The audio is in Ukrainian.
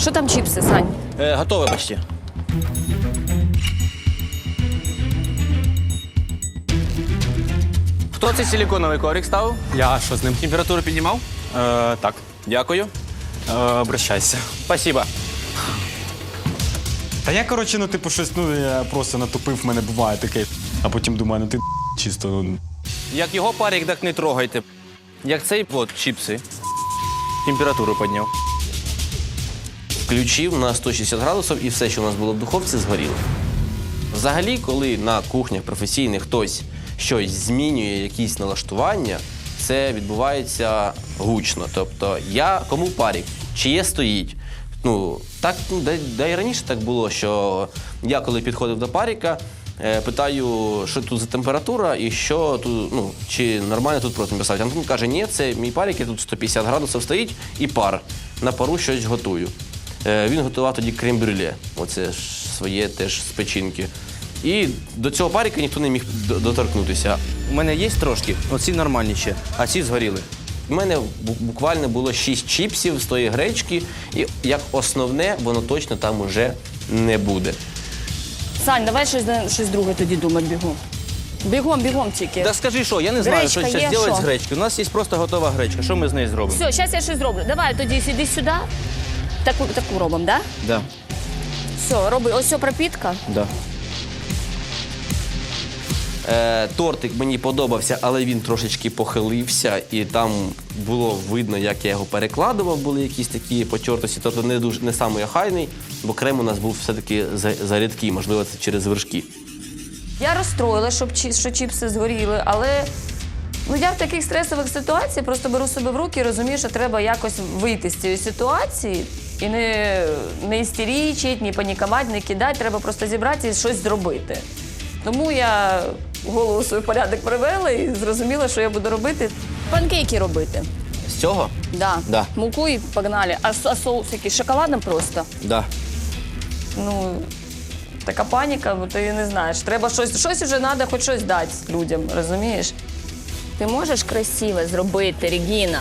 Що там чіпси, Сань? Е, готове почти. Хто цей силіконовий коврик ставив? Я що з ним? Температуру піднімав? Е, так. Дякую. Е, обращайся. Спасибо. Та я, коротше, ну, типу, щось, ну, я просто натупив, в мене буває таке. А потім думаю, ну ти чисто. ну, Як його парик, так не трогайте. Як цей от чіпси. Температуру підняв. Включив на 160 градусів і все, що у нас було в духовці, згоріло. Взагалі, коли на кухнях професійних хтось щось змінює, якісь налаштування, це відбувається гучно. Тобто, я кому парік, чиє стоїть. Ну, так, да, і раніше так було, що я коли підходив до паріка, е, питаю, що тут за температура і що тут, ну, чи нормально тут противень поставити. Антон каже, ні, це мій парік, і тут 150 градусів стоїть і пар. На пару щось готую. Е, Він готував тоді крем-брюле, оце ж своє теж з печінки. І до цього паріка ніхто не міг доторкнутися. У мене є трошки, оці нормальні ще, а ці згоріли. У мене буквально було 6 чіпсів з тої гречки, і як основне, воно точно там уже не буде. Сань, давай щось, щось друге тоді думати бігом. Бігом, бігом тільки. Так скажи, що, я не знаю, Гречка що зараз зробити з гречки. У нас є просто готова гречка. Що ми з нею зробимо? Все, зараз я щось зроблю. Давай тоді сиди сюди. Таку, таку робимо, так? Да? Да, Все, роби. Ось ця пропітка. да. Е, тортик мені подобався, але він трошечки похилився, і там було видно, як я його перекладував, були якісь такі потертості. Тобто не дуже не самий охайний, бо крем у нас був все-таки за- зарідкий, можливо, це через вершки. Я розстроїла, щоб що чіпси згоріли, але ну я в таких стресових ситуаціях просто беру себе в руки і розумію, що треба якось вийти з цієї ситуації і не, не істерічити, не панікувати, не кидати. Треба просто зібратися і щось зробити. Тому я голову свій порядок привела і зрозуміла, що я буду робити. Панкейки робити. З цього? Да. Да. Муку і погнали. А, а соус який? Шоколадом просто. Да. Ну, така паніка, бо ти не знаєш. Треба щось, щось вже треба, хоч щось дати людям, розумієш? Ти можеш красиво зробити, Регіна?